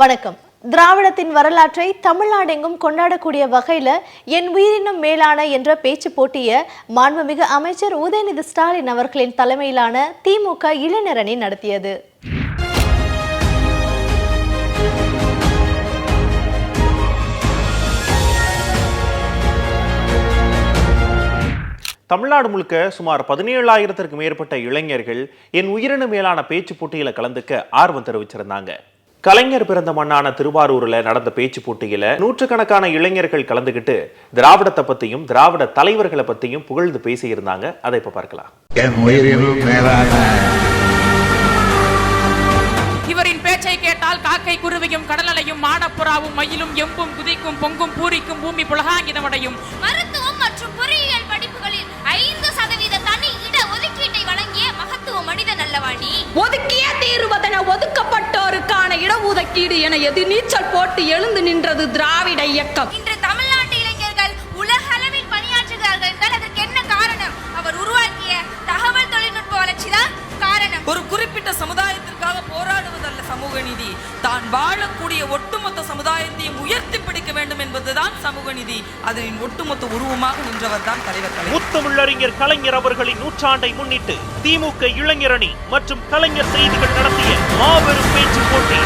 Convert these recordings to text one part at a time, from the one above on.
வணக்கம். திராவிடத்தின் வரலாற்றை தமிழ்நாடெங்கும் கொண்டாடக்கூடிய வகையில் என் உயிரினும் மேலான என்ற பேச்சு போட்டிய மாண்புமிகு அமைச்சர் உதயநிதி ஸ்டாலின் அவர்களின் தலைமையிலான திமுக இளைஞரணி நடத்தியது. தமிழ்நாடு முழுக்க சுமார் பதினேழாயிரத்திற்கு மேற்பட்ட இளைஞர்கள் என் உயிரினு மேலான பேச்சு போட்டியில் கலந்துக்க ஆர்வம் தெரிவிச்சிருந்தாங்க. கலைஞர் பிறந்த மண்ணான திருவாரூர்ல நடந்த பேச்சு போட்டியில நூற்றுக்கணக்கான இளைஞர்கள் கலந்துக்கிட்டு திராவிடத்தை பத்தியும் திராவிட தலைவர்களை பத்தியும் புகழ்ந்து பேசியிருந்தாங்க. அதை இப்ப பார்க்கலாம். இவரின் பேச்சை கேட்டால் காக்கை குருவியும் கடலலையும் மாடப்புறாவும் மயிலும் எம்பும் குதிக்கும் பொங்கும் பூரிக்கும் பூமி புலகாங்கிதமடையும் இடஒதுக்கீடு என எதிர்நீச்சல் போட்டு எழுந்து நின்றது திராவிட இயக்கம். இன்று தமிழ்நாட்டு இளைஞர்கள் உலக அளவில் பணியாற்றுகிறார்கள். என்றால் அதற்கு என்ன காரணம்? அவர் உருவாக்கிய தகவல் தொழில்நுட்ப வளர்ச்சிதான் காரணம்? ஒரு குறிப்பிட்ட சமுதாயத்திற்காக போராடுவதல்ல சமூக நீதி. தான் வாழக்கூடிய ஒட்டுமொத்த சமுதாயத்தையும் உயர்த்தி பிடிக்க வேண்டும் என்பதுதான் சமூக நீதி. அதனின் ஒட்டுமொத்த உருவமாக நின்றவர் தான் தலைவர் முத்தமிழறிஞர் கலைஞர் அவர்களின் நூற்றாண்டை முன்னிட்டு திமுக இளைஞரணி மற்றும் கலைஞர் செய்திகள் நடத்திய மாபெரும் பேச்சு போட்டி.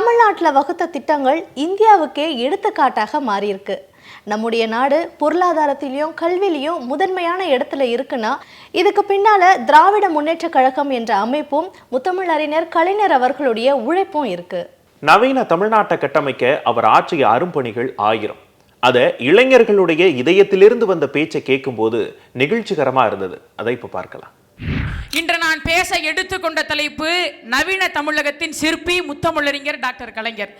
தமிழ்நாட்டில் வகுத்த திட்டங்கள் இந்தியாவுக்கே எடுத்துக்காட்டாக மாறியிருக்கு. நம்முடைய நாடு பொருளாதாரத்திலையும் கல்விலையும் முதன்மையான இடத்துல இருக்குன்னா இதுக்கு பின்னால திராவிட முன்னேற்ற கழகம் என்ற அமைப்பும் முத்தமிழறிஞர் கலைஞர் அவர்களுடைய உழைப்பும் இருக்கு. நவீன தமிழ்நாட்டை கட்டமைக்க அவர் ஆற்றிய அரும்பணிகள் ஆயிரம். அத இளைஞர்களுடைய இதயத்திலிருந்து வந்த பேச்சை கேட்கும்போது நெகிழ்ச்சிகரமா இருந்தது. அதை இப்ப பார்க்கலாம். இன்று நான் பேச எடுத்துக்கொண்ட தலைப்பு நவீன தமிழகத்தின் சிற்பி முத்தமிழறிஞர் டாக்டர் கலைஞர்.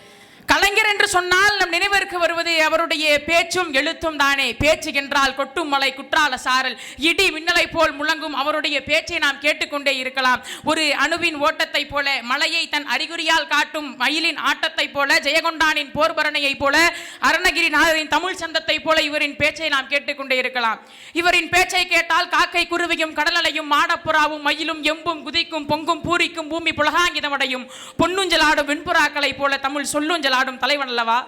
கலைஞர் என்று சொன்னால் நம் நினைவிற்கு வருவது அவருடைய பேச்சும் எழுத்தும் தானே. பேச்சு என்றால் கொட்டும் மலை குற்றால சாரல் இடி மின்னலை போல் முழங்கும் அவருடைய பேச்சை நாம் கேட்டுக்கொண்டே இருக்கலாம். ஒரு அணுவின் ஓட்டத்தை போல மலையை தன் அறிகுறியால் காட்டும் மயிலின் ஆட்டத்தை போல ஜெயகொண்டானின் போர்பரணையைப் போல அருணகிரிநாதரின் தமிழ் சந்தத்தை போல இவரின் பேச்சை நாம் கேட்டுக்கொண்டே இருக்கலாம். இவரின் பேச்சை கேட்டால் காக்கை குருவியும் கடலலையும் மாடப்புறாவும் மயிலும் எம்பும் குதிக்கும் பொங்கும் பூரிக்கும் பூமி புலகாங்கிதமடையும் பொன்னுஞ்சலாடும் வெண்புறாக்களைப் போல தமிழ் ஆடும் தலைவன் அல்லவா?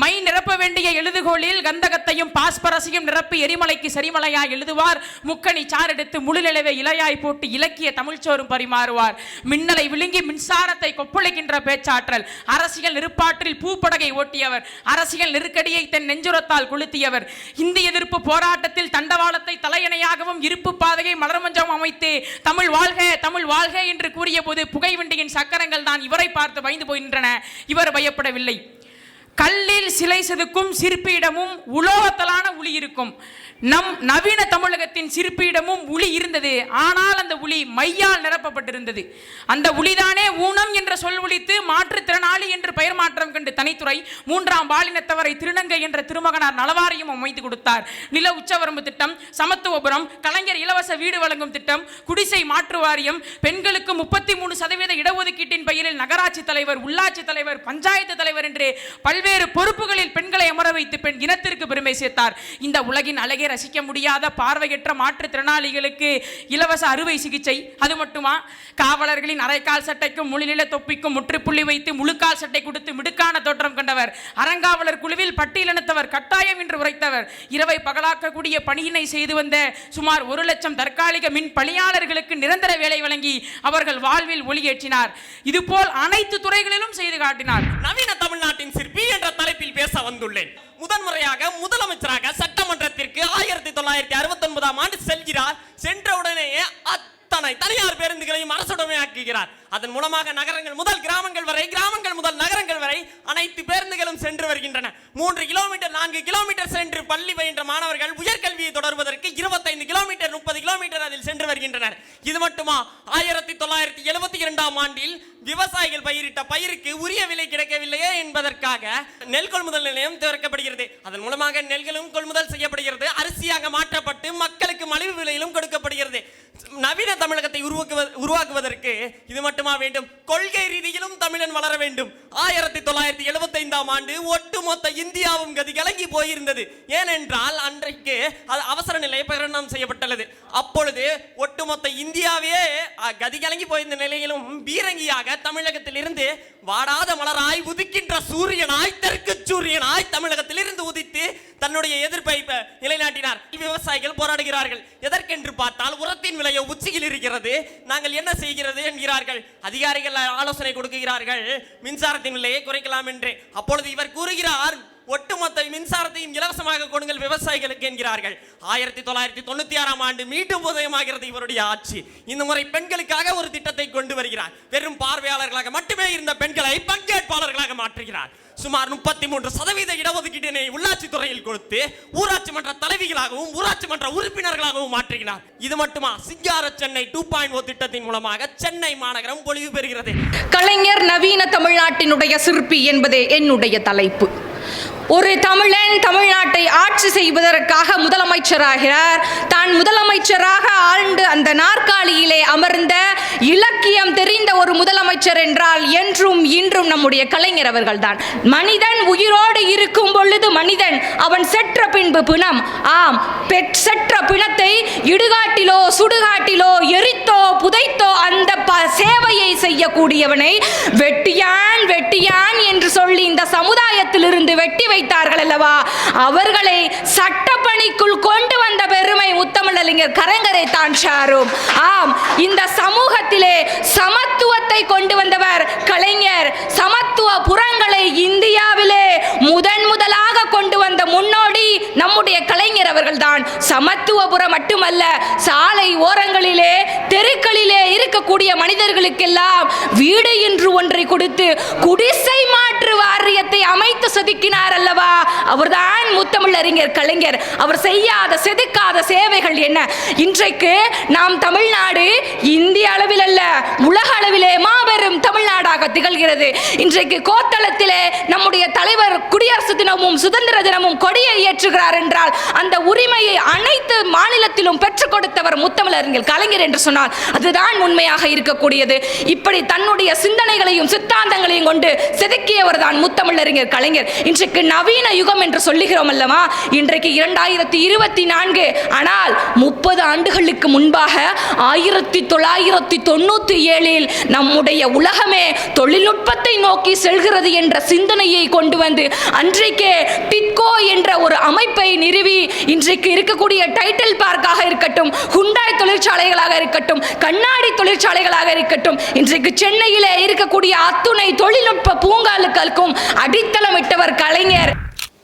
மை நிரப்ப வேண்டிய எழுதுகோளில் கந்தகத்தையும் பாஸ்பரசையும் நிரப்பி எரிமலைக்கு செரிமலையாய் எழுதுவார். முக்கணி சாரெடுத்து முழுநிலவை இலையாய் போட்டு இலக்கிய தமிழ்ச்சோறும் பரிமாறுவார். மின்னலை விழுங்கி மின்சாரத்தை கொப்பளிக்கின்ற பேச்சாற்றல். அரசியல் நெருப்பாற்றில் பூப்படகை ஓட்டியவர். அரசியல் நெருக்கடியை தன் நெஞ்சுரத்தால் கொளுத்தியவர். இந்திய எதிர்ப்பு போராட்டத்தில் தண்டவாளத்தை தலையணையாகவும் இருப்பு பாதையை மலர்மஞ்சம் அமைத்து தமிழ் வாழ்க தமிழ் வாழ்க என்று கூறிய போது புகைவண்டியின் சக்கரங்கள் தான் இவரை பார்த்து பயந்து போகின்றன இவர் பயப்படவில்லை. கல்லில் சிலை செதுக்கும் சிற்பியிடமும் உலோகத்தலான உளி இருக்கும். நம் நவீன தமிழகத்தின் சிற்பியிடமும் உளி இருந்தது. ஆனால் அந்த உளி மையால் நிரப்பப்பட்டிருந்தது. அந்த உளிதானே ஊனம் என்ற சொல் ஒழித்து மாற்றுத்திறனாளி என்று பெயர் மாற்றம் கண்டு தனித்துறை மூன்றாம் பாலினத்தவரை திருநங்கை என்ற திருமகனார் நலவாரியம் அமைத்து கொடுத்தார். நில உச்சவரம்பு திட்டம் சமத்துவபுரம் கலைஞர் இலவச வீடு வழங்கும் திட்டம் குடிசை மாற்று வாரியம் பெண்களுக்கு முப்பத்தி மூணு சதவீத இடஒதுக்கீட்டின் பெயரில் நகராட்சி தலைவர் உள்ளாட்சி தலைவர் பஞ்சாயத்து தலைவர் என்று பல்வேறு பொறுப்புகளில் பெண்களை அமர வைத்து பெண் இனத்திற்கு பெருமை சேர்த்தார். இந்த உலகின் அழகே ரசிக்க முடியாத பார்வையற்ற மாற்றுத்திறனாளிகளுக்கு இலவச அறுவை சிகிச்சை. அது மட்டுமா? காவலர்களின் அரைக்கால் சட்டைக்கும் முழுநில தொப்பிக்கும் முற்றுப்புள்ளி வைத்து முழுக்கால் சட்டை கொடுத்து மிடுக்கான தோற்றம் கண்டவர். அறங்காவலர் குழுவில் பட்டியலினத்தவர் கட்டாயம் என்று உரைத்தவர். இரவை பகலாக்கக்கூடிய பணியினை செய்து வந்த சுமார் ஒரு லட்சம் தற்காலிக மின் பணியாளர்களுக்கு நிரந்தர வேலை வழங்கி அவர்கள் வாழ்வில் ஒளியேற்றினார் இதுபோல் அனைத்து துறைகளிலும் செய்து காட்டினார். நவீன தமிழ்நாட்டின் சிற்பி என்ற தலைப்பில் பேச வந்துள்ளேன். முதன்முறையாக முதலமைச்சராக சட்டமன்றத்திற்கு ஆயிரத்தி தொள்ளாயிரத்தி அறுபத்தி ஒன்பதாம் ஆண்டு செல்கிறார். சென்ற உடனேயே அத்தனை தனியார் பேருந்துகளையும் அரசுடைமையாக்குகிறார் அதன் மூலமாக நகரங்கள் முதல் கிராமங்கள் வரை கிராமங்கள் முதல் நகரங்கள் வரை அனைத்து பேருந்துகளும் சென்று வருகின்றன. மூன்று கிலோமீட்டர் நான்கு கிலோமீட்டர் சென்று பள்ளி பயின்ற மாணவர்கள் உயர்கல்வியை தொடர்வதற்கு இருபத்தைந்து கிலோமீட்டர் முப்பது கிலோமீட்டர் அதில் சென்று வருகின்றனர். இது மட்டுமா? ஆயிரத்தி தொள்ளாயிரத்தி எழுபத்தி இரண்டாம் ஆண்டில் விவசாயிகள் பயிரிட்ட பயிருக்கு உரிய விலை கிடைக்கவில்லையே என்பதற்காக நெல் கொள்முதல் நிலையம் திறக்கப்படுகிறது. அதன் மூலமாக நெல்களும் கொள்முதல் செய்யப்படுகிறது. அரிசியாக மாற்றப்பட்டு மக்களுக்கு மலிவு விலையிலும் கொடுக்கப்படுகிறது. நவீன தமிழகத்தை உருவாக்குவது உருவாக்குவதற்கு இது மட்டுமா வேண்டும்? கொள்கை ரீதியிலும் தமிழன் வளர வேண்டும். ஆயிரத்தி தொள்ளாயிரத்தி எழுபத்தி ஐந்தாம் ஆண்டு ஒட்டுமொத்த இந்தியாவும் கதி கலங்கி போயிருந்தது. ஏனென்றால் அன்றைக்கு அது அவசர நிலை பிரகடனம் செய்யப்பட்டுள்ளது. அப்பொழுது ஒட்டுமொத்த இந்தியாவே கதி கலங்கி போயிருந்த நிலையிலும் பீரங்கியாக தமிழகத்திலிருந்து வாடாத மலராய் உதிக்கின்ற சூரியனாய் தெற்கு சூரியனாய் தமிழகத்திலிருந்து உதித்து தன்னுடைய எதிர்ப்பை நிலைநாட்டினார். விவசாயிகள் போராடுகிறார்கள். எதற்கென்று பார்த்தால் உரத்தின் விலையை உச்சியில் இருக்கிறது. நாங்கள் என்ன செய்கிறது என்கிறார்கள். அதிகாரிகள் ஆலோசனை கொடுக்கிறார்கள். மின்சாரத்தின் விலையை குறைக்கலாம் என்று. அப்பொழுது இவர் கூறுகிறார் ஒட்டுமொத்த மின்சாரத்தையும் இலவசமாக கொடுங்கள் விவசாயிகளுக்கு என்கிறார்கள். ஆயிரத்தி தொள்ளாயிரத்தி தொண்ணூத்தி ஆறாம் ஆண்டு மீண்டும் உதயமாகிறது இவருடைய ஆட்சி. இந்த முறை பெண்களுக்காக ஒரு திட்டத்தை கொண்டு வருகிறார். வெறும் பார்வையாளர்களாக மட்டுமே இருந்த பெண்களை பங்கேற்பாளர்களாக மாற்றுகிறார். சுமார் முப்பத்தி மூன்று சதவீத இடஒதுக்கீட்டினை உள்ளாட்சி துறையில் கொடுத்து ஊராட்சி மன்ற தலைவிகளாகவும் ஊராட்சி மன்ற உறுப்பினர்களாகவும் மாற்றுகிறார் இது மட்டுமா? சிங்கார சென்னை டூ பாயிண்ட் ஓ திட்டத்தின் மூலமாக சென்னை மாநகரம் பொலிவு பெறுகிறது. கலைஞர் நவீன தமிழ்நாட்டினுடைய சிற்பி என்பதே என்னுடைய தலைப்பு. ஒரு தமிழன் தமிழ்நாட்டை ஆட்சி செய்வதற்காக முதலமைச்சராகிறார். தான் முதலமைச்சராக ஆழ்ந்து அந்த நாற்காலியிலே அமர்ந்த இலக்கியம் தெரிந்த ஒரு முதலமைச்சர் என்றால் என்றும் இன்றும் நம்முடைய கலைஞர் அவர்கள்தான். மனிதன் உயிரோடு இருக்கும் பொழுது மனிதன் அவன் செற்ற பின்பு பிணம். ஆம் பெற் செற்ற பிணத்தை இடுகாட்டிலோ சுடுகாட்டிலோ எரித்தோ புதைத்தோ அந்த ப- சேவையை செய்யக்கூடியவனை வெட்டியான் வெட்டியான் என்று சொல்லி இந்த சமுதாயத்திலிருந்து வெட்டி வைத்தார்கள் அல்லவா? அவர்களை சட்டப்பணிக்குள் கொண்டு வந்த பெருமை முத்தமிழறிஞர் கரங்கரை தான் சாரும் ஆம் இந்த சமூகத்திலே சமத்துவத்தை கொண்டு வந்தவர் கலைஞர் சமத்துவ புறங்களை இந்தியாவிலே முதன் முதலாக கொண்டு வந்த முன்னோடி நம்முடைய கலைஞர் அவர்கள்தான். சமத்துவபுரம் மட்டுமல்ல சாலை ஓரங்களிலே தெருக்களிலே இருக்கக்கூடிய மனிதர்களுக்கெல்லாம் வீடு என்று ஒன்றை கொடுத்து குடிசை மாற்றுவார் அமைத்து செதுக்கினார் அல்லவா? அவர்தான் முத்தமிழறிஞர் கலைஞர். அவர் செய்யாத செதுக்காத சேவைகள் என்ன? இன்றைக்கு நாம் தமிழ்நாடு இந்திய அளவில் அல்ல உலக அளவிலே மாபெரும் தமிழ்நாடாக திகழ்கிறது. இன்றைக்கு கோத்தளத்திலே நம்முடைய தலைவர் குடியரசு தினமும் சுதந்திர தினமும் கொடியை ஏற்றுகிறார் என்றால் அந்த உரிமையை அனைத்து மாநிலத்திலும் பெற்றுக் கொடுத்தவர் முத்தமிழறிஞர் கலைஞர் என்று சொன்னால் அதுதான் உண்மையாக இருக்கக்கூடியது. இப்படி தன்னுடைய சிந்தனைகளையும் சித்தாந்தங்களையும் கொண்டு செதுக்கியவர் தான் முத்தமிழறிஞர் கலைஞர் இன்றைக்கு நவீன யுகம் என்று சொல்லுகிறோம் அல்லவா? இன்றைக்கு இரண்டாயிரத்தி இருபத்தி நான்கு ஆனால் முப்பது ஆண்டுகளுக்கு முன்பாக ஆயிரத்தி தொள்ளாயிரத்தி தொண்ணூத்தி ஏழில் நம்முடைய உலகமே தொழில்நுட்பத்தை நோக்கி செல்கிறது என்ற சிந்தனையை கொண்டு வந்து அன்றைக்கே டிட்கோ என்ற ஒரு அமைப்பை நிறுவி இன்றைக்கு இருக்கக்கூடிய டைட்டில் பார்க்காக இருக்கட்டும் ஹுண்டாய் தொழிற்சாலைகளாக இருக்கட்டும் கண்ணாடி தொழிற்சாலைகளாக இருக்கட்டும் இன்றைக்கு சென்னையிலே இருக்கக்கூடிய அத்துணை தொழில்நுட்ப பூங்காலுக்களுக்கும் அடித்தளமிட்டவர் கலைஞர்.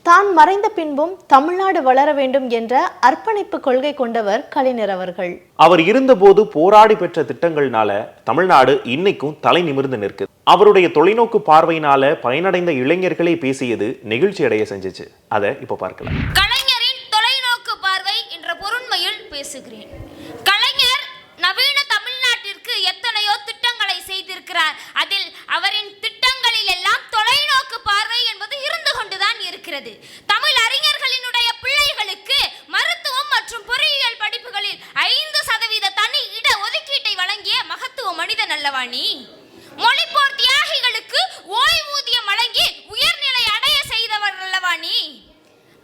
தான் மறைந்த பின்பும் தமிழ்நாடு வளர வேண்டும் என்ற அர்ப்பணிப்பு கொள்கை கொண்டவர் கலைஞர் அவர்கள். அவர் இருந்தபோது போராடி பெற்ற திட்டங்கள்னால தமிழ்நாடு இன்னைக்கும் தலை நிமிர்ந்து நிற்குது. அவருடைய தொலைநோக்கு பார்வையினால பயனடைந்த இளைஞர்களே பேசியது நெகிழ்ச்சி அடைய செஞ்சுச்சு. அதை இப்ப பார்க்கலாம். கலைஞரின் தொலைநோக்கு பார்வை என்ற பொருண்மையில் பேசுகிறேன். கலைஞர் நவீன தமிழ்நாட்டிற்கு எத்தனையோ திட்டங்களை செய்திருக்கிறார். அதில் அவரின் எல்லாம் தொலைநோக்கு பார்வை என்பது இருந்து கொண்டுதான் இருக்கிறது. தமிழ் அறிஞர்களினுடைய பிள்ளைகளுக்கு மருத்துவம் மற்றும் பொறியியல் படிப்புகளில் ஐந்து சதவீத தனி இட ஒதுக்கீட்டை வழங்கிய மகத்துவ மனிதன் அல்லவா நீ? மொழி தியாகிகளுக்கு ஓய்வூதியம் வழங்கி உயர்நிலை அடைய செய்தவர் அல்லவா நீ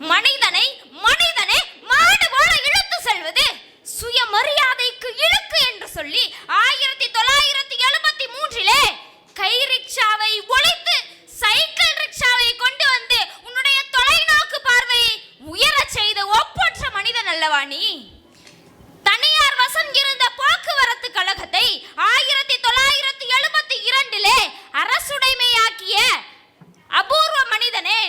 மனிதனை மனிதனே மாடு போல இழுத்து செல்வது சுயமரியாதைக்கு இழுக்கு என்று சொல்லி ஆயிரத்தி தொள்ளாயிரத்தி எழுபத்தி மூன்றிலே கை ரிக்ஷாவை ஒழித்து சைக்கிள் ரிக்ஷாவை கொண்டு வந்து உன்னுடைய தொலைநோக்கு பார்வையை உயரச் செய்த ஒப்பற்ற மனிதன் அல்லவா நீ தனியார் வசம் இருந்த போக்குவரத்து கழகத்தை ஆயிரத்தி தொள்ளாயிரத்தி எழுபத்தி இரண்டிலே அரசுடைமையாக்கிய அபூர்வ மனிதனே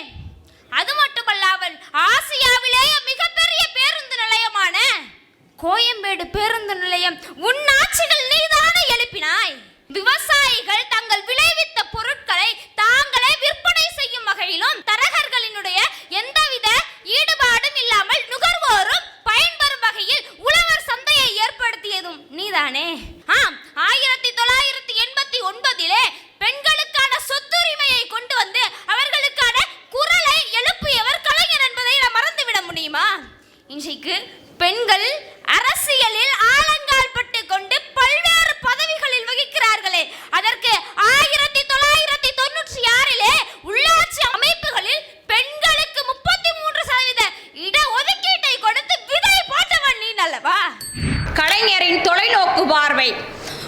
அது மட்டுமல்லாமல் ஆசியாவிலேயே மிகப்பெரிய பேருந்து நிலையமான கோயம்பேடு பேருந்து நிலையம் உன் ஆட்சிகள் நீதானே எழுப்பினாய் விவசாயிகள் தங்கள் விளைவித்த பொருட்களை தாங்களே விற்பனை செய்யும் வகையிலும் தரகர்களினுடைய எந்தவித ஈடுபாடும் இல்லாமல் நுகர்வோரும் பயன்பெறும் வகையில் உழவர் சந்தையை ஏற்படுத்தியதும் நீதானே ஆம் ஆயிரத்தி தொள்ளாயிரத்தி எண்பத்தி ஒன்பதிலே பெண்களுக்கான சொத்துரிமையை கொண்டு வந்து அவர்களுக்கான குரலை எழுப்பியவர் கலைஞர் என்பதை நாம் மறந்துவிட முடியுமா இன்றைக்கு பெண்கள் அரசியலில் ஆழங்கால் பட்டு கொண்டு பல்வேறு அல்லவா கலைஞரின் தொலைநோக்கு பார்வை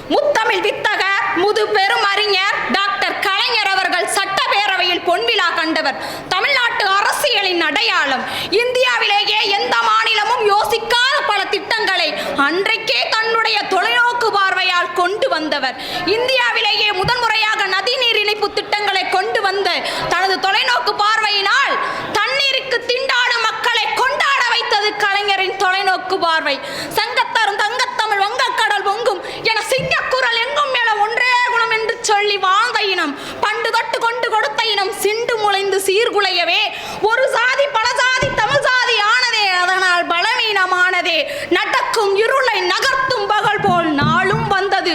முத்தமிழ் வித்தகர் முது பெரும் அறிஞர் டாக்டர் கலைஞர் அவர்கள் சட்டப்பேரவையில் பொன்விழா கண்டவர் தமிழ்நாட்டு அரசியலின் அடையாளம் இந்தியாவிலேயே எந்த மாநிலமும் யோசிக்காத பல திட்டங்களை அன்றைக்கே தன்னுடைய தொலைநோக்கு பார்வையால் கொண்டு இந்தியாவிலேயே முதன்முறையாக நதிநீர் இணைப்பு திட்டங்களை கொண்டு வந்த தனது தொலைநோக்கு பார்வையினால் தண்ணீருக்கு திண்டாடும் மக்களை கொண்டாட வைத்தது கலைஞரின் தொலைநோக்கு பார்வை. சங்கத்தரும் தங்கத்தமிழ் வங்கக்கடல் பொங்கும் என சிங்கக்குரல் எங்கும் மேல ஒன்றே குணம் என்று சொல்லி வாழ்ந்த இனம் பண்டு தொட்டு கொண்டு கொடுத்த இனம் சிண்டு முளைந்து சீர்குலையவே. ஒரு சாதி பல சாதி தமிழ் சாதி ஆனதே அதனால் பலவீனமானதே. நடக்கும் இருளை நகர்த்தும் பகல் போல் நாளும் வந்தது.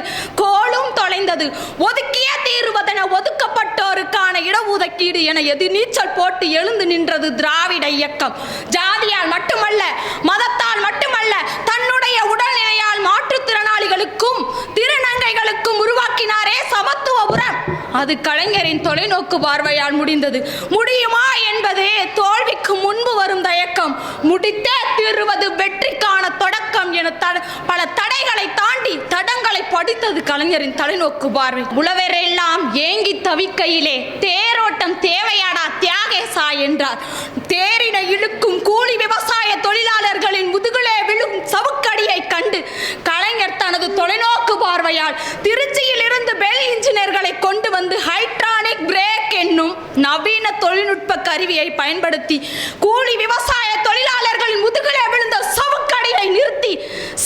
கோளும் ஒதுக்கியே தீருவதென தீர்வதென ஒதுக்கப்பட்டோருக்கான இடஒதுக்கீடு என எது நீச்சல் போட்டு எழுந்து நின்றது திராவிட இயக்கம். ஜாதியால் மட்டுமல்ல மதத்தால் மட்டுமல்ல தன்னுடைய உடல்நிலையால் மாற்றுத்திறனாளிகளுக்கும் திருநங்கைகளுக்கும் உருவாக்கினாரே சமத்துவ உரம். அது கலைஞரின் தொலைநோக்கு பார்வையால் முடிந்தது. முடியுமா என்பதே தோல்விக்கு முன்பு வரும் தயக்கம். முடித்தே தீருவது வெற்றிக்கான தொடக்கம் என பல தடங்களை கலைஞரின் தலைநோக்கு பார்வை. உழவரெல்லாம் ஏங்கி தவிக்கையிலே தேரோட்டம் தேவையாடா தியாகேசா என்றார். தேரினை இழுக்கும் கூலி விவசாய தொழிலாளர்களின் முதுகிலே விழும் சவுக்கடியை கண்டு கலைஞர் தனது தொலைநோக்கு பார்வையால் திருச்சியில் இருந்து பெல் இன்ஜினியர்களை கொண்டு வந்து ஹைட்ரானிக் பிரேக் என்னும் நவீன தொழில்நுட்ப கருவியை பயன்படுத்தி கூலி விவசாய தொழிலாளர்களின் முதுகிலே விழுந்த சவுக்கடியை நிறுத்தி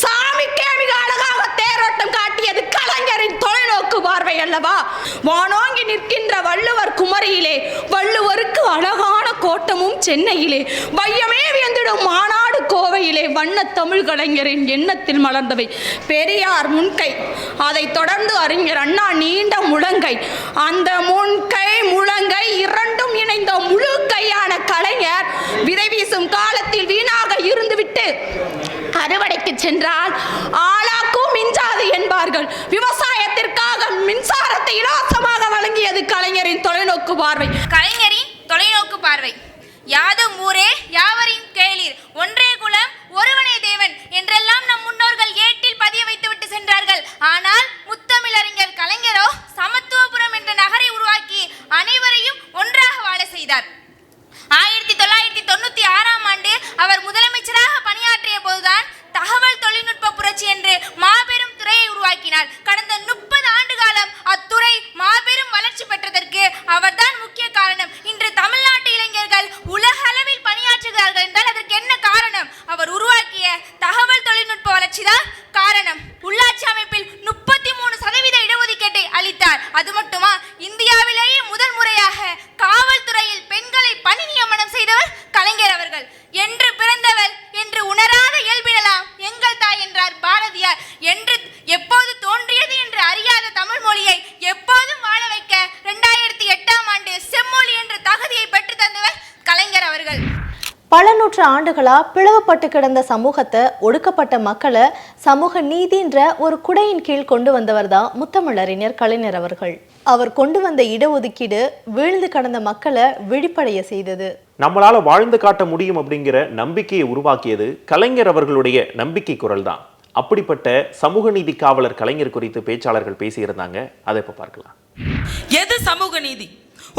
சாமிக்கே மிக அழகாக தேரோட்டம் காட்டியது கலைஞரின் தொலைநோக்கு பார்வை அல்லவா வானோங்கி நிற்கின்ற வள்ளுவர் குமரியிலே வள்ளுவருக்கு அழகான கோட்டமும் சென்னையிலே வையமே வியந்திடும் மாநாடு கோவையிலே வண்ண தமிழ் கலைஞரின் எண்ணத்தில் மலர்ந்தவை. பெரியார் முன்கை அதை தொடர்ந்து அறிஞர் அண்ணா நீண்ட முழங்கை. அந்த முன்கை முழங்கை இரண்டும் இணைந்த முழு கையான கலைஞர் விதை வீசும் காலத்தில் வீணாக இருந்துவிட்டு அறுவடைக்கு சென்றால் ஆளாக்கும் மிஞ்சாது என்பார்கள். விவசாயத்திற்கு மின்சாரத்தை இலவசமாக வழங்கியது கலைஞரின் தொலைநோக்கு பார்வை. கலைஞரின் தொலைநோக்கு பார்வை. யாதும் ஊரே யாவரின் கேளீர். ஒன்றே குலம் ஒருவனே தேவன் என்றெல்லாம் நம் முன்னோர்கள் ஏட்டில் பதிய வைத்துவிட்டு சென்றார்கள். ஆனால் முத்தமிழறிஞர் கலைஞரோ சமத்துவபுரம் என்ற நகரை உருவாக்கி அனைவரையும் ஒன்றாக வாழ செய்தார். ஆயிரத்தி தொள்ளாயிரத்தி தொண்ணூத்தி ஆறாம் ஆண்டு அவர் முதலமைச்சராக பணியாற்றிய போதுதான் தகவல் தொழில்நுட்ப புரட்சி என்று மாபெரும் துறையை உருவாக்கினார். கடந்த முப்பது ஆண்டு காலம் அத்துறை மாபெரும் வளர்ச்சி பெற்றதற்கு அவர்தான் முக்கிய காரணம். இன்று தமிழ் இளைஞர்கள் உலக அளவில் பணியாற்றுகிறார்கள் என்றால் அதற்கு என்ன காரணம் அவர் உருவாக்கிய தகவல் தொழில்நுட்ப வளர்ச்சிதான் காரணம் உள்ளாட்சி அமைப்பில் முப்பத்தி மூணு சதவீத இடஒதுக்கீட்டை அளித்தார் அது மட்டுமா இந்தியாவிலேயே முதல் முறையாக காவல்துறையில் பெண்களை பணி நியமனம் செய்தவர் கலைஞர் அவர்கள் என்று பிறந்தவர் என்று உணராத இயல்பினலாம் எங்கள் தாய் என்றார் பாரதியார் என்று எப்போது தோன்றியது என்று அறியாத தமிழ் மொழியை எப்போதும் வாழ வைக்க இரண்டாயிரத்தி எட்டாம் ஆண்டு செம்மொழி என்ற தகுதியை பெற்று தந்தவர் கலைஞர் அவர்கள் பல நூற்று ஆண்டுகளா பிளவுபட்டு கிடந்த சமூகத்தை ஒடுக்கப்பட்ட மக்களை சமூக நீதின்ற ஒரு குடையின் கீழ் கொண்டு வந்தவர் தான் முத்தமிழறிஞர் கலைஞர் அவர்கள். அவர் கொண்டு வந்த இடஒதுக்கீடு வீழ்ந்து கடந்த மக்களை விழிப்படைய செய்தது. நம்மளால வாழ்ந்து காட்ட முடியும் அப்படிங்கிற நம்பிக்கையை உருவாக்கியது கலைஞர் அவர்களுடைய நம்பிக்கை குரல் தான் அப்படிப்பட்ட சமூக நீதி காவலர் கலைஞர் குறித்து பேச்சாளர்கள் பேசியிருந்தாங்க. அதை இப்ப பார்க்கலாம். எது சமூக நீதி?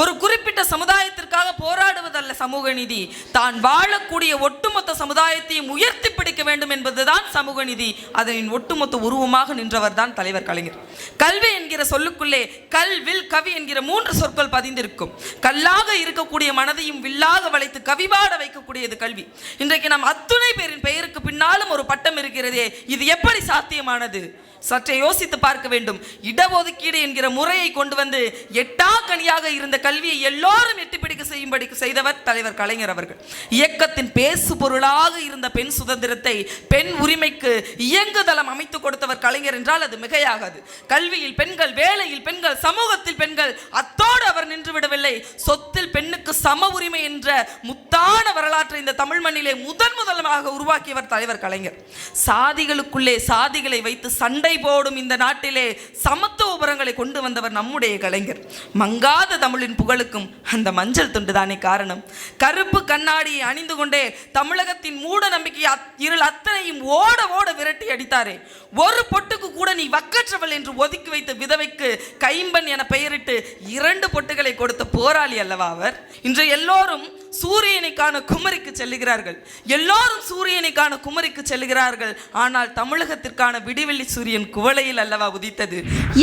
ஒரு குறிப்பிட்ட சமுதாயத்திற்காக போராடுவதல்ல சமூக நீதி. தான் வாழக்கூடிய ஒட்டுமொத்த சமுதாயத்தையும் உயர்த்தி பிடிக்க வேண்டும் என்பதுதான் சமூக நீதி. அதனின் ஒட்டுமொத்த உருவமாக நின்றவர் தான் தலைவர் கலைஞர். கல்வி என்கிற சொல்லுக்குள்ளே கல் வில் கவி என்கிற மூன்று சொற்கள் பதிந்திருக்கும். கல்லாக இருக்கக்கூடிய மனதையும் வில்லாக வளைத்து கவிபாட வைக்கக்கூடியது கல்வி. இன்றைக்கு நாம் அத்துணை பேரின் பெயருக்கு பின்னாலும் ஒரு பட்டம் இருக்கிறதே. இது எப்படி சாத்தியமானது? சற்றே யோசித்து பார்க்க வேண்டும். இடஒதுக்கீடு என்கிற முறையை கொண்டு வந்து எட்டா கனியாக இருந்த கல்வியை எல்லோரும் கட்டி பிடிக்க செய்யும்படி செய்தவர் தலைவர் கலைஞர் அவர்கள். இயக்கத்தின் பேசு பொருளாக இருந்த பெண் சுதந்திரத்தை பெண் உரிமைக்கு இயங்குதளம் அமைத்து கொடுத்தவர் கலைஞர் என்றால் அது மிகையாகாது. கல்வியில் பெண்கள் வேலையில் பெண்கள் சமூகத்தில் பெண்கள் அத்தோடு அவர் நின்று விடவில்லை சொத்தில் பெண்ணுக்கு சம உரிமை என்ற முத்தான வரலாற்றை இந்த தமிழ் மண்ணிலே முதன் முதலமாக உருவாக்கியவர் தலைவர் கலைஞர். கலைஞர் சாதிகளுக்குள்ளே சாதிகளை வைத்து சண்டை போடும் இந்த நாட்டிலே சமத்துவபுரங்களை கொண்டு வந்தவர் நம்முடைய கலைஞர். மங்காத தமிழின் புகழுக்கும் அந்த மஞ்சள் துண்டு தானே காரணம்? கருப்பு கண்ணாடி அணிந்து கொண்டே தமிழகத்தின் மூட நம்பிக்கை அத்- இருள் அத்தனையும் ஓட ஓட விரட்டி அடித்தாரே. ஒரு பொட்டுக்கு கூட நீ வக்கற்றவள் என்று ஒதுக்கி வைத்த விதவைக்கு கைம்பன் என பெயரிட்டு இரண்டு பொட்டுகளை கொடுத்த போராளி அல்லவா அவர்? இன்று எல்லோரும் சூரியனை காண குமரிக்கு செல்லுகிறார்கள். எல்லோரும் சூரியனை காண குமரிக்கு செல்லுகிறார்கள். ஆனால் தமிழகத்திற்கான விடிவெள்ளி சூரியன் குவளையில் அல்லவா உதித்தது?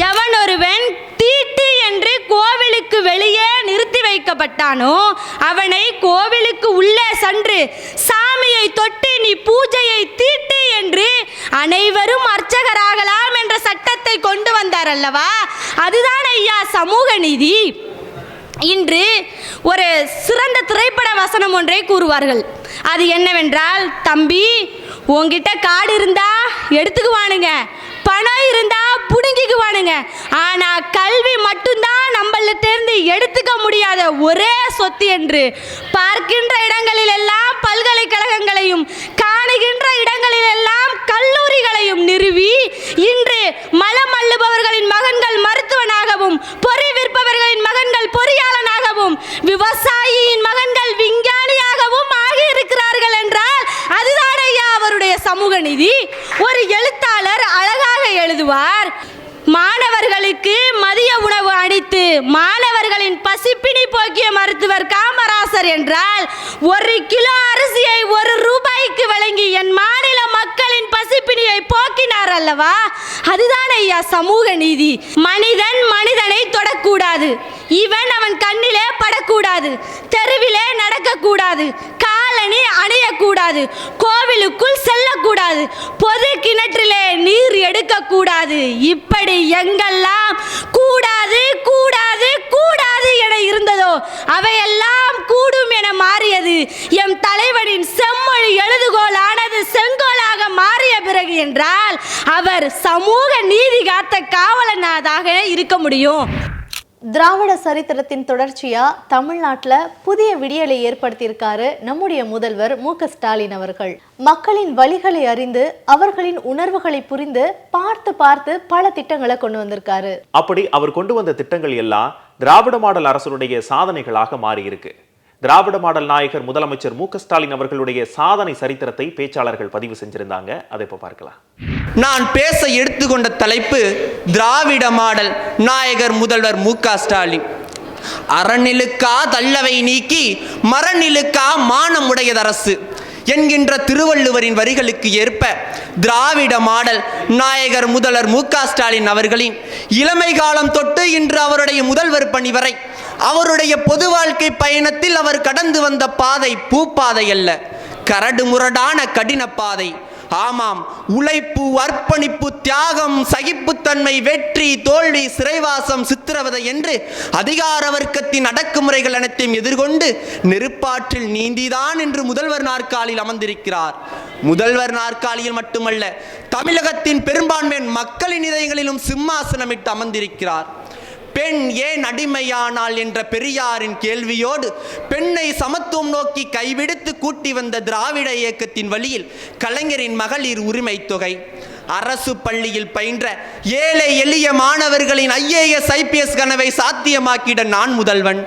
எவன் ஒருவன் தீட்டு என்று கோவிலுக்கு வெளியே நிறுத்தி வைக்கப்பட்டானோ அவனை கோவிலுக்கு உள்ளே சென்று சாமியை தொட்டு நீ பூஜையை தீட்டு என்று அனைவரும் அர்ச்சகராகலாம் என்ற சட்டத்தை கொண்டு வந்தார் அல்லவா? அதுதான் ஐயா சமூக நீதி. இன்று ஒரு சிறந்த திரைப்பட வசனம் ஒன்றை கூறுவார்கள். அது என்னவென்றால் தம்பி உங்ககிட்ட காடு இருந்தா எடுத்துக்குவானுங்க. பணம் இருந்தா புடுங்கிக்குவானுங்க. ஆனா கல்வி மட்டும்தான் நம்மள்ட்ட இருந்து எடுத்துக்க முடியாத ஒரே சொத்து என்று பார்க்கின்ற இடங்களில் எல்லாம் பல்கலைக்கழகங்களையும் காணுகின்ற இடங்களில் எல்லாம் கல்லூரிகளையும் நிறுவி இன்று மலம் அள்ளுபவர்களின் மகன்கள் மருத்துவனாகவும் பொறி விற்பவர்களின் மகன்கள் பொறியாளனாகவும் விவசாயியின் மகன்கள் விஞ்ஞானியாகவும் ஆகியிருக்கிறார்கள் என்றால் அதுதான் ஐயா அவருடைய சமூக நிதி? ஒரு எழுத்தாளர் அழகாக எழுதுவார் மாணவர்களுக்கு மதிய உணவு அளித்து மாணவர்களின் பசிப்பினி போக்கிய மருத்துவர் காமராசர் என்றால் ஒரு கிலோ அரிசியை ஒரு ரூபாய்க்கு வழங்கி என் மாநில மக்கள் மனிதனின் பசிப்பினியை போக்கினார் அல்லவா? அதுதான் ஐயா சமூக நீதி. மனிதன் மனிதனை தொடக்கூடாது. இவன் அவன் கண்ணிலே படக்கூடாது. தெருவிலே நடக்கக்கூடாது. காலனி அணையக்கூடாது. கோவிலுக்குள் செல்லக்கூடாது. பொது கிணற்றிலே நீர் எடுக்கக்கூடாது. இப்படி எங்கெல்லாம் கூடாது கூடாது கூடாது என இருந்ததோ அவையெல்லாம் கூடும் என மாறியது. எம் தலைவனின் செம்மொழி எழுதுகோல் ஆனது செங்கோலாக மாறிய பிறகு என்றால் அவர் சமூக நீதி காத்த காவலனாதாக இருக்க முடியும். திராவிட சரித்திரத்தின் தொடர்ச்சியா தமிழ்நாட்டுல புதிய விடியலை ஏற்படுத்தியிருக்காரு நம்முடைய முதல்வர் மு க ஸ்டாலின் அவர்கள். மக்களின் வழிகளை அறிந்து அவர்களின் உணர்வுகளை புரிந்து பார்த்து பார்த்து பல திட்டங்களை கொண்டு வந்திருக்காரு. அப்படி அவர் கொண்டு வந்த திட்டங்கள் எல்லாம் திராவிட மாடல் அரசனுடைய சாதனைகளாக மாறியிருக்கு. திராவிட மாடல் நாயகர் முதலமைச்சர் மு ஸ்டாலின் அவர்களுடைய சாதனை சரித்திரத்தை பேச்சாளர்கள் பதிவு செஞ்சிருந்தாங்க. அதை இப்ப பார்க்கலாம். நான் பேச எடுத்துக்கொண்ட தலைப்பு திராவிட மாடல் நாயகர் முதல்வர் மு ஸ்டாலின். அறநிலுக்கா தள்ளவை நீக்கி மரநிலுக்கா மானம் உடையதரசு என்கின்ற திருவள்ளுவரின் வரிகளுக்கு ஏற்ப திராவிட மாடல் நாயகர் முதல்வர் மு ஸ்டாலின் அவர்களின் இளமை காலம் தொட்டு இன்று அவருடைய முதல்வர் பணி வரை அவருடைய பொது வாழ்க்கை பயணத்தில் அவர் கடந்து வந்த பாதை பூப்பாதை அல்ல. கரடு முரடான கடின பாதை. ஆமாம் உழைப்பு அர்ப்பணிப்பு தியாகம் சகிப்புத்தன்மை வெற்றி தோல்வி சிறைவாசம் சித்திரவதை என்று அதிகார வர்க்கத்தின் அடக்குமுறைகள் அனைத்தையும் எதிர்கொண்டு நெருப்பாற்றில் நீந்திதான் என்று முதல்வர் நாற்காலியில் அமர்ந்திருக்கிறார். முதல்வர் நாற்காலியில் மட்டுமல்ல தமிழகத்தின் பெரும்பான்மையின் மக்களின் இதயங்களிலும் சிம்மாசனமிட்டு அமர்ந்திருக்கிறார். பெண் ஏன் அடிமையானாள் என்ற பெரியாரின் கேள்வியோடு பெண்ணை சமத்துவம் நோக்கி கைவிடுத்து கூட்டி வந்த திராவிட இயக்கத்தின் வழியில் கலைஞரின் மகளிர் உரிமை தொகை. அரசு பள்ளியில் பயின்ற ஏழை எளிய மாணவர்களின் ஐஏஎஸ் ஐபிஎஸ் கனவை சாத்தியமாக்கிட நான் முதல்வன்.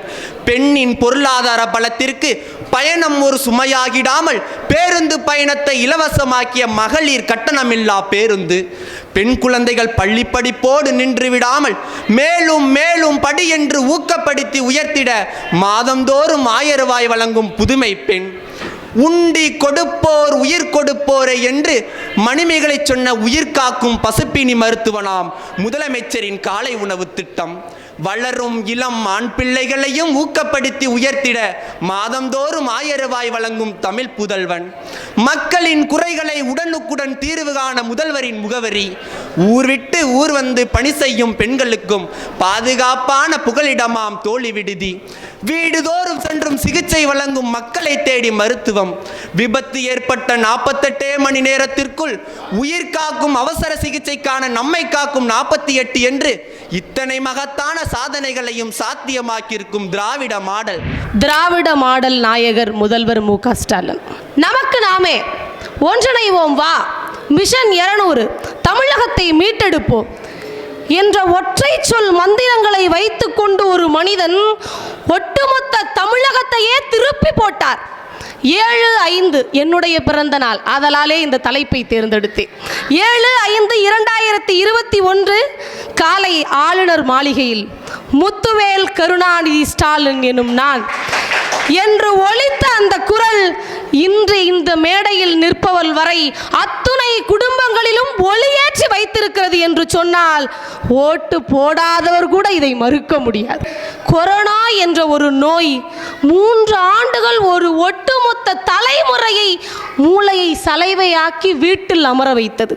பெண்ணின் பொருளாதார பலத்திற்கு பயணம் ஒரு சுமையாகிடாமல் பேருந்து பயணத்தை இலவசமாக்கிய மகளிர் கட்டணமில்லா பேருந்து. பெண் குழந்தைகள் பள்ளி படிப்போடு நின்று விடாமல் மேலும் மேலும் படி என்று ஊக்கப்படுத்தி உயர்த்திட மாதந்தோறும் ஆயிரம் ரூபாய் வழங்கும் புதுமை பெண். உண்டி கொடுப்போர் உயிர் கொடுப்போரே என்று மணிமேகலை சொன்ன உயிர் காக்கும் பசுப்பினி மருத்துவனாம் முதலமைச்சரின் காலை உணவு திட்டம். வளரும் இளம் ஆண் பிள்ளைகளையும் ஊக்கப்படுத்தி உயர்த்திட மாதந்தோறும் ஆயரவாய் வழங்கும் தமிழ் புதல்வன். மக்களின் குறைகளை உடனுக்குடன் தீர்வு காண முதல்வரின் முகவரி. ஊர் விட்டு ஊர் வந்து பணி செய்யும் பெண்களுக்கும் பாதுகாப்பான புகலிடமாம் தோழி விடுதி. வீடுதோறும் சென்றும் சிகிச்சை வழங்கும் மக்களை தேடி மருத்துவம். விபத்து ஏற்பட்ட நாற்பத்தெட்டே மணி நேரத்திற்குள் உயிர் காக்கும் அவசர சிகிச்சைக்கான நம்மை காக்கும் நாற்பத்தி எட்டு என்று இத்தனை மகத்தான சாதனைகளையும் சாத்தியமாக்கியிருக்கும் திராவிட மாடல். திராவிட மாடல் நாயகர் முதல்வர் மு க ஸ்டாலின். நமக்கு நாமே ஒன்றிணைவோம் வா. மிஷன் இருநூறு தமிழகத்தை மீட்டெடுப்போம். என்ற ஒற்றை சொல் மந்திரங்களை வைத்துக்கொண்டு ஒரு மனிதன் ஒட்டுமொத்த தமிழகத்தையே திருப்பி போட்டார். ஏழு ஐந்து என்னுடைய பிறந்த நாள். அதலாலே இந்த தலைப்பை தேர்ந்தெடுத்தேன். ஏழு ஐந்து இரண்டாயிரத்தி இருபத்தி ஒன்று காலை ஆளுநர் மாளிகையில் முத்துவேல் கருணாநிதி ஸ்டாலின் எனும் நான் என்று ஒழித்த அந்த குரல் இன்று இந்த மேடையில் நிற்பவள் வரை அத்துணை குடும்பங்களிலும் ஒளியேற்றி வைத்திருக்கிறது என்று சொன்னால் ஓட்டு போடாதவர் கூட இதை மறுக்க முடியாது. கொரோனா என்ற ஒரு நோய் மூன்று ஆண்டுகள் ஒரு ஒட்டுமொத்த தலைமுறையை மூளையை சலைவையாக்கி வீட்டில் அமர வைத்தது.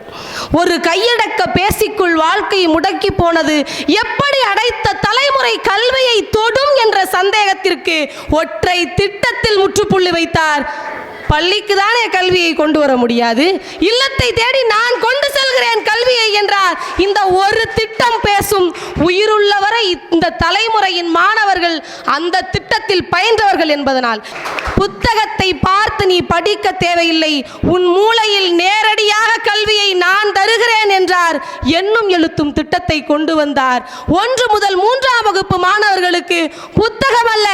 ஒரு கையடக்க பேசிக்குள் வாழ்க்கையை முடக்கி போனது. எப்படி அடைத்த தலைமுறை கல்வியை தொடும் என்ற சந்தேகத்திற்கு ஒற்றை திட்டத்தில் முற்றுப்புள்ளி வைத்தார். பள்ளிக்கு தானே கல்வியை கொண்டு வர முடியாது? இல்லத்தை தேடி நான் கொண்டு செல்கிறேன் கல்வியை என்றார் இந்த ஒரு திட்டம் பேசும் உயிருள்ளவரை இந்த தலைமுறையின் மாணவர்கள் அந்த திட்டத்தில் பயின்றவர்கள் என்பதனால். புத்தகத்தை பார்த்து நீ படிக்க தேவையில்லை. உன் மூளையில் நேரடியாக கல்வியை நான் தருகிறேன் என்றார். எண்ணும் எழுத்தும் திட்டத்தை கொண்டு வந்தார். ஒன்று முதல் மூன்றாம் வகுப்பு மாணவர்களுக்கு புத்தகம் அல்ல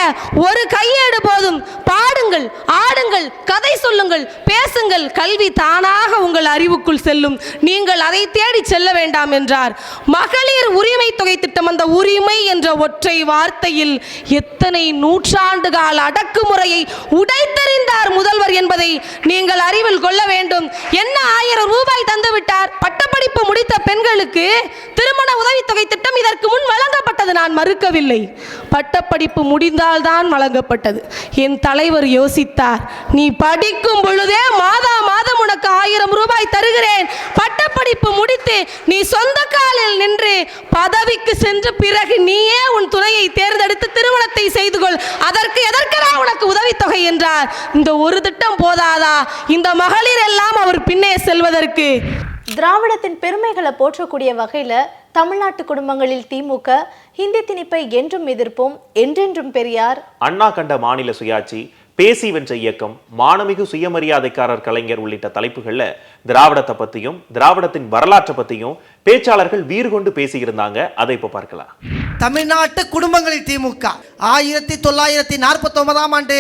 ஒரு கையேடு போதும். பாடுங்கள் ஆடுங்கள் கதை சொல்லுங்கள் பேசுங்கள். கல்வி தானாக உங்கள் அறிவுக்குள் செல்லும். நீங்கள் அதை தேடி செல்ல வேண்டாம் என்றார். மகளிர் உரிமை தொகை திட்டம் அந்த உரிமை என்ற ஒற்றை வார்த்தையில் எத்தனை நூற்றாண்டு கால அடக்குமுறையை உடைத்தெறிந்தார் முதல்வர் என்பதை நீங்கள் அறிவில் கொள்ள வேண்டும். என்ன ஆயிரம் ரூபாய் தந்துவிட்டார்? பட்டப்படிப்பு முடித்த பெண்களுக்கு உதவித்தொகை திட்டம் இதற்கு முன் வழங்கப்பட்டது. நான் மறுக்கவில்லை. பட்டப்படிப்பு முடிந்தால்தான் வழங்கப்பட்டது. என் தலைவர் யோசித்தார். நீ படிக்கும் பொழுதே மாதா மாதம் உனக்கு ஆயிரம் ரூபாய் தருகிறேன். பட்டப்படிப்பு முடித்து நீ சொந்த காலில் நின்று பதவிக்கு சென்று பிறகு நீயே உன் துணையை தேர்ந்தெடுத்து திருமணத்தை செய்து கொள். அதற்கு எதற்கெல்லாம் உனக்கு உதவித்தொகை என்றார். இந்த ஒரு திட்டம் போதாதா? இந்த மகளிர் எல்லாம் அவர் பின்னே செல்வதற்கு. திராவிடத்தின் பெருமைகளை போற்றக்கூடிய வகையில் தமிழ்நாட்டு குடும்பங்களில் திமுக ஹிந்தி திணிப்பை என்றும் எதிர்ப்போம் என்றென்றும் பெரியார். அண்ணா கண்ட மாநில சுயாட்சி பேசி வென்ற இயக்கம் மானமிகு சுயமரியாதைக்காரர் கலைஞர் உள்ளிட்ட தலைப்புகளில் திராவிடத்தை பத்தியும் திராவிடத்தின் வரலாற்றை பற்றியும் பேச்சாளர்கள் வீறு கொண்டு பேசியிருந்தாங்க. அதை இப்ப பார்க்கலாம். தமிழ்நாட்டு குடும்பங்களில் திமுக. ஆயிரத்தி தொள்ளாயிரத்தி நாற்பத்தி ஒன்பதாம் ஆண்டு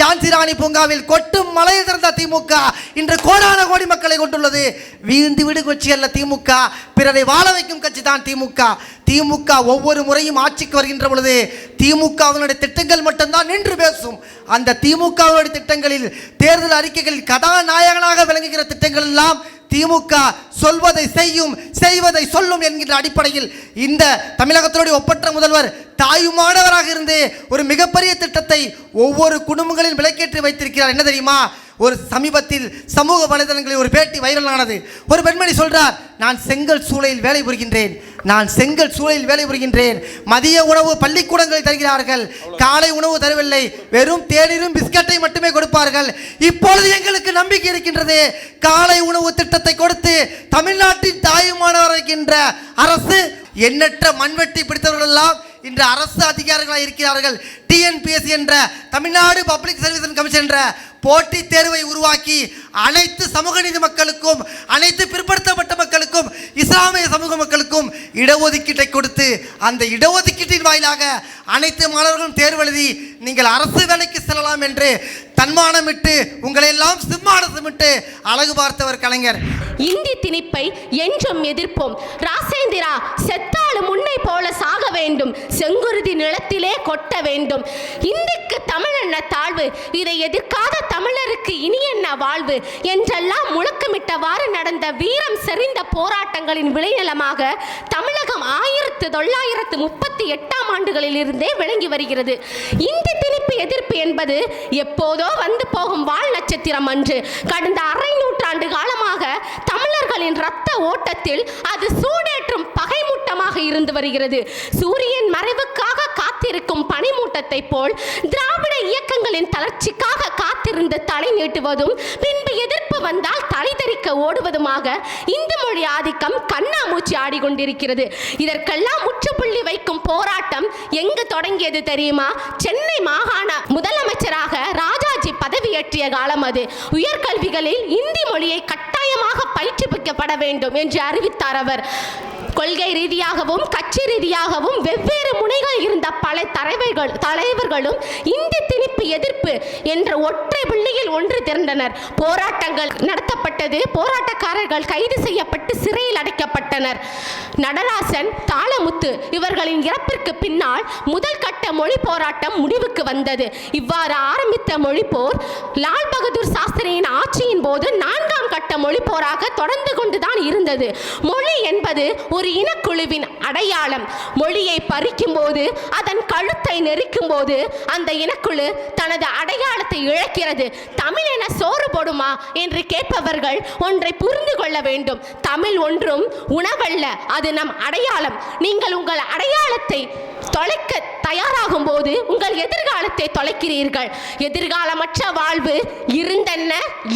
ஜான்சி ராணி பூங்காவில் கொட்டும் மலையை திறந்த திமுக இன்று கோடான கோடி மக்களை கொண்டுள்ளது. வீழ்ந்து விடு கட்சி அல்ல திமுக. பிறரை வாழ வைக்கும் கட்சி தான் திமுக. திமுக ஒவ்வொரு முறையும் ஆட்சிக்கு வருகின்ற பொழுது திமுகவினுடைய திட்டங்கள் மட்டும்தான் நின்று பேசும். அந்த திமுகவினுடைய திட்டங்களில் தேர்தல் அறிக்கைகளில் கதாநாயகனாக விளங்குகிற திட்டங்கள் எல்லாம் திமுக சொல்வதை செய்யும் செய்வதை சொல்லும் என்கின்ற அடிப்படையில் இந்த தமிழகத்தினுடைய ஒப்பற்ற முதல்வர் தாயுமானவராக இருந்து ஒரு மிகப்பெரிய திட்டத்தை ஒவ்வொரு குடும்பங்களில் விளக்கேற்றி வைத்திருக்கிறார். என்ன தெரியுமா? ஒரு சமீபத்தில் சமூக வலைதளங்களில் ஒரு பேட்டி வைரலானது. ஒரு பெண்மணி சொல்றார் நான் செங்கல் சூளையில் வேலை புரிகின்றேன். நான் செங்கல் சூளையில் வேலை புரிகின்றேன். மதிய உணவு பள்ளிக்கூடங்களில் தருகிறார்கள். காலை உணவு தரவில்லை. வெறும் தேநீரும் பிஸ்கட்டை மட்டுமே கொடுப்பார்கள். இப்பொழுது எங்களுக்கு நம்பிக்கை இருக்கின்றது. காலை உணவு திட்டத்தை கொடுத்து தமிழ்நாட்டின் தாயுமானவர் இருக்கின்ற அரசு எண்ணற்ற மண்வெட்டி பிடித்தவர்கள் எல்லாம் இன்று அரசு அதிகாரிகளாக இருக்கிறார்கள். டிஎன்பிஎஸ்சி என்ற தமிழ்நாடு பப்ளிக் சர்வீஸ் கமிஷன் என்ற போட்டித் தேர்வை உருவாக்கி அனைத்து சமூக நீதி மக்களுக்கும் அனைத்து பிற்படுத்தப்பட்ட மக்களுக்கும் இஸ்லாமிய சமூக மக்களுக்கும் இடஒதுக்கீட்டை கொடுத்து அந்த இடஒதுக்கீட்டின் வாயிலாக அனைத்து மாணவர்களும் தேர்வு எழுதி நீங்கள் அரசு வேலைக்கு செல்லலாம் என்று தன்மானமிட்டு உங்களை எல்லாம் சிம்மானசமிட்டு அழகு பார்த்தவர் கலைஞர். இந்தி திணிப்பை என்றும் எதிர்ப்போம். ராசேந்திரா செத்தாலும் முன்னை போல சாக வேண்டும். செங்குருதி நிலத்திலே கொட்ட வேண்டும். இந்திக்கு தமிழ் என்ன தாழ்வு? இதை எதிர்க்காத தமிழருக்கு இனி என்ன வாழ்வு? என்றெல்லாம் முழக்கமிட்டவாறு நடந்த வீரம் செறிந்த போராட்டங்களின் விளைநிலமாக தமிழகம் ஆயிரத்து தொள்ளாயிரத்து முப்பத்தி எட்டாம் ஆண்டுகளில் இருந்தே விளங்கி வருகிறது. இந்தி திணிப்பு எதிர்ப்பு என்பது எப்போதோ வந்து போகும் வாழ் நட்சத்திரம் அன்று. கடந்த அரை நூற்றாண்டு காலமாக தமிழர்களின் ரத்த ஓட்டத்தில் அது சூடேற்றும் பகைமூட்டமாக இருந்து வருகிறது. சூரியன் மறைவுக்காக காத்திருக்கும் பனிமூட்டத்தை போல் திராவிட இயக்கங்களின் தளர்ச்சிக்காக காத்திருந்து தலை நீட்டுவதும் பின்பு எதிர்ப்பு வந்தால் தலை தெறிக்க ஓடுவதுமாக இந்து மொழி ஆதிக்கம் கண்ணாமூச்சி ஆடிக்கொண்டிருக்கிறது. இதற்கெல்லாம் முற்றுப்புள்ளி வைக்கும் போராட்டம் எங்கு தொடங்கியது தெரியுமா? சென்னை மாகாண முதலமைச்சராக ராஜாஜி பதவியேற்றிய காலம் அது. உயர்கல்விகளில் இந்தி மொழியை கட்டாயமாக பயிற்றுவிக்கப்பட வேண்டும் என்று அறிவித்தார் அவர். கொள்கை ரீதியாகவும் கட்சி ரீதியாகவும் வெவ்வேறு முனைகள் இருந்த பல தலைவர்கள் தலைவர்களும் இந்தி திணிப்பு எதிர்ப்பு என்ற ஒற்றை புள்ளியில் ஒன்று திரண்டனர். போராட்டங்கள் நடத்தப்பட்டது. போராட்டக்காரர்கள் கைது செய்யப்பட்டு சிறையில் அடைக்கப்பட்டனர். நடராசன் தாளமுத்து இவர்களின் இறப்பிற்கு பின்னால் முதல் கட்ட மொழி போராட்டம் முடிவுக்கு வந்தது. இவ்வாறு ஆரம்பித்த மொழிப்போர் லால் பகதூர் சாஸ்திரியின் ஆட்சியின் போது நான்காம் கட்ட மொழிப்போராக தொடர்ந்து கொண்டுதான் இருந்தது. மொழி என்பது ஒரு இனக்குழுவின் அடையாளம். மொழியை பறிக்கும் போது அதன் கழுத்தை நெரிக்கும் போது அந்த இனக்குழு தனது அடையாளத்தை இழக்கிறது. தமிழ் என சோறு போடுமா என்று கேட்பவர்கள் ஒன்றை புரிந்து கொள்ள வேண்டும். தமிழ் ஒன்றும் உணவல்ல அது நம் அடையாளம். நீங்கள் உங்கள் அடையாளத்தை தொலைக்க தயாராகும் போது உங்கள் எதிர்காலத்தை தொலைக்கிறீர்கள். எதிர்காலமற்ற வாழ்வு இருந்தென்ன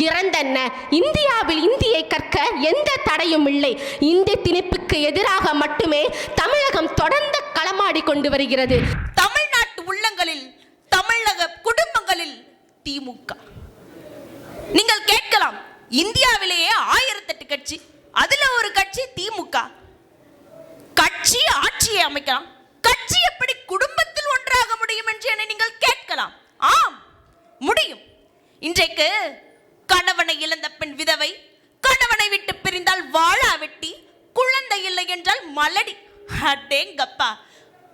இறந்தென்ன? இந்தியாவில் இந்தியை கற்க எந்த தடையும் இல்லை. இந்தி திணிப்புக்கு எதிராக மட்டுமே தமிழகம் தொடர்ந்து களமாடி கொண்டு வருகிறது தமிழ்நாட்டு உள்ளங்களில் தமிழக குடும்பங்களில் திமுக நீங்கள் கேட்கலாம் இந்தியாவிலேயே ஆயிரத்தெட்டு கட்சி அதுல ஒரு கட்சி திமுக கட்சி ஆட்சியை அமைக்கலாம் கட்சி எப்படி குடும்பத்தில் ஒன்றாக முடியும் என்று என்னை நீங்கள் கேட்கலாம் ஆம் முடியும் இன்றைக்கு கணவனை இழந்த பெண் விதவை கணவனை விட்டு பிரிந்தால் வாழா வெட்டி குழந்தை இல்லை என்றால் மலடி அடேங்கப்பா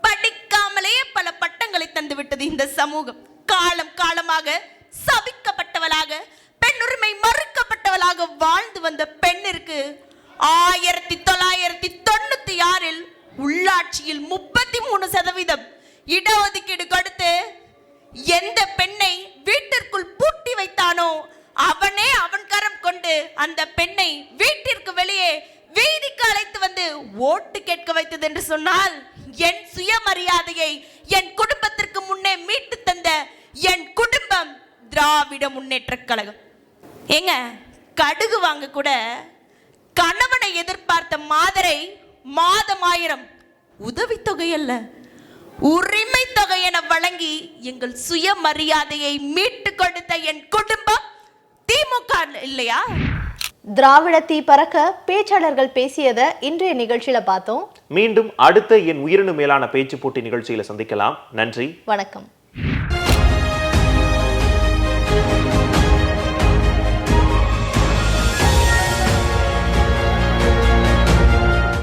படிக்காமலேயே பல பட்டங்களை தந்து விட்டது இந்த சமூகம் காலம் காலமாக சபிக்கப்பட்டவளாக பெண்ணுரிமை மறுக்கப்பட்டவளாக வாழ்ந்து வந்த பெண்ணிற்கு ஆயிரத்தி தொள்ளாயிரத்தி தொண்ணூத்தி ஆறில் உள்ளாட்சியில் முப்பத்தி மூணு சதவீதம் இடஒதுக்கீடு கொடுத்து எந்த பெண்ணை வீட்டிற்குள் பூட்டி வைத்தானோ அவனே அவன் கரம் கொண்டு அந்த பெண்ணை வீட்டிற்கு வெளியே வீதிக்கு அழைத்து வந்து ஓட்டு கேட்க வைத்தது என்று சொன்னால் என் சுயமரியாதையை என் குடும்பத்திற்கு முன்னே மீட்டு தந்த என் குடும்பம் திராவிட முன்னேற்ற கழகம். ஏங்க கடுகு வாங்க கூட கணவனை எதிர்பார்த்த மாதரை மாதம் ஆயிரம் உதவித்தொகை அல்ல உரிமை தொகை என வழங்கி எங்கள் சுயமரியாதையை மீட்டு கொடுத்த என் குடும்பம் திமுக இல்லையா? திராவிட தீ பறக்க பேச்சாளர்கள் பேசியதை இன்றைய நிகழ்ச்சியில பார்த்தோம். மீண்டும் அடுத்த என் உயிரினு மேலான பேச்சு போட்டி நிகழ்ச்சியில சந்திக்கலாம். நன்றி. வணக்கம்.